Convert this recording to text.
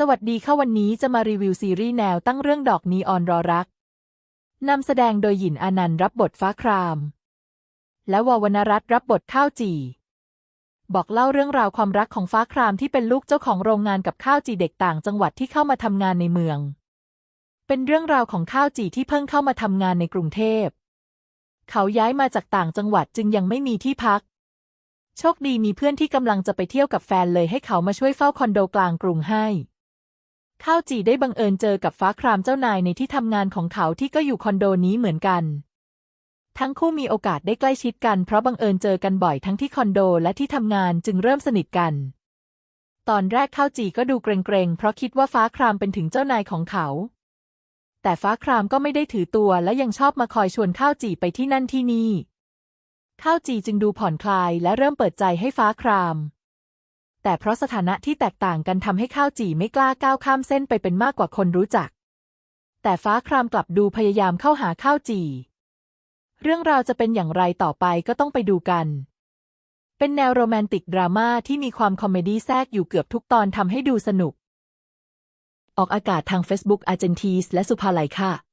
สวัสดีค่ะวันนี้จะมารีวิวซีรีส์แนวตั้งเรื่องดอกนีออนรอรัก นำแสดงโดยหยินอานันต์รับบทฟ้าคราม และวาวรรณรัตน์รับบทข้าวจี บอกเล่าเรื่องราวความรักของฟ้าครามที่เป็นลูกเจ้าของโรงงานกับข้าวจีเด็กต่างจังหวัดที่เข้ามาทำงานในเมือง เป็นเรื่องราวของข้าวจีที่เพิ่งเข้ามาทำงานในกรุงเทพ เขาย้ายมาจากต่างจังหวัดจึงยังไม่มีที่พัก โชคดีมีเพื่อนที่กำลังจะไปเที่ยวกับแฟนเลยให้เขามาช่วยเฝ้าคอนโดกลางกรุงให้ ข้าวจีได้บังเอิญเจอกับฟ้าครามเจ้านายในที่ทำงานของเขาที่ก็อยู่คอนโดนี้เหมือนกัน ทั้งคู่มีโอกาสได้ใกล้ชิดกันเพราะบังเอิญเจอกันบ่อยทั้งที่คอนโดและที่ทำงานจึงเริ่มสนิทกัน ตอนแรกข้าวจีก็ดูเกรงๆ เพราะคิดว่าฟ้าครามเป็นถึงเจ้านายของเขา แต่ฟ้าครามก็ไม่ได้ถือตัวและยังชอบมาคอยชวนข้าวจีไปที่นั่นที่นี่ข้าวจีจึงดูผ่อนคลายและเริ่มเปิดใจให้ฟ้าคราม แต่เพราะสถานะที่แตกต่างกันทำให้ข้าวจีไม่กล้าก้าวข้ามเส้นไปเป็นมากกว่าคนรู้จัก แต่ฟ้าครามกลับดูพยายามเข้าหาข้าวจีเรื่องราวจะเป็นอย่างไรต่อไปก็ต้องไปดูกัน เป็นแนวโรแมนติกดราม่าที่มีความคอมเมดี้แทรกอยู่เกือบทุกตอนทำให้ดูสนุก ออกอากาศทาง Facebook อาร์เจนทีสและสุภาลัยค่ะ